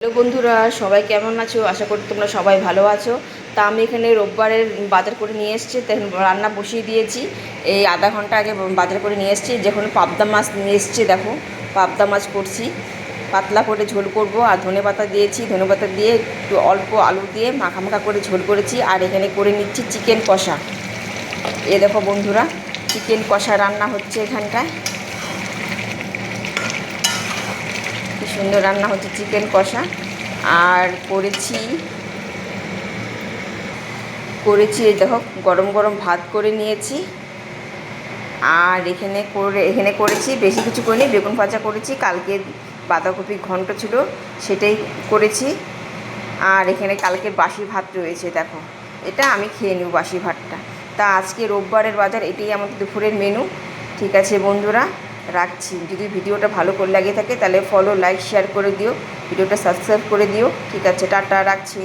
Hello বন্ধুরা, সবাই কেমন আছো? আশা করি তোমরা সবাই ভালো আছো। তা আমি এখানে রোববারের বাজার করে নিয়ে এসেছি। রান্না বসিয়ে দিয়েছি। এই আধা ঘণ্টা আগে বাজার করে নিয়ে এসেছি। যখন পাবদা মাছ নিয়ে এসেছি, দেখো, পাবদা মাছ করছি। পাতলা করে ঝোল করব। আর ধনে পাতা দিয়েছি। ধনে পাতা দিয়ে একটু অল্প আলু দিয়ে মাখা মাখা করে ঝোল করেছি। আর এখানে করে নিচ্ছি চিকেন কষা। এ দেখো বন্ধুরা, চিকেন কষা রান্না হচ্ছে এখানটায়। সুন্দর রান্না হচ্ছে চিকেন কষা। আর করেছি করেছি এই দেখো, গরম গরম ভাত করে নিয়েছি। আর এখানে করে, এখানে করেছি, বেশি কিছু করিনি, বেগুন ভাজা করেছি, কালকে বাঁধাকপি ঘন্ট ছিল, সেটাই করেছি। আর এখানে কালকের বাসি ভাত রয়েছে, দেখো। এটা আমি খেয়ে নিব বাসি ভাতটা। তা আজকে রোববারের বাজার, এটাই আমাদের দুপুরের মেনু ঠিক আছে বন্ধুরা? রাখছি। যদি ভিডিওটা ভালো করে লাগে থাকে তাহলে ফলো লাইক শেয়ার করে দিও। ভিডিওটা সাবস্ক্রাইব করে দিও। ঠিক আছে, টাটা, রাখছি।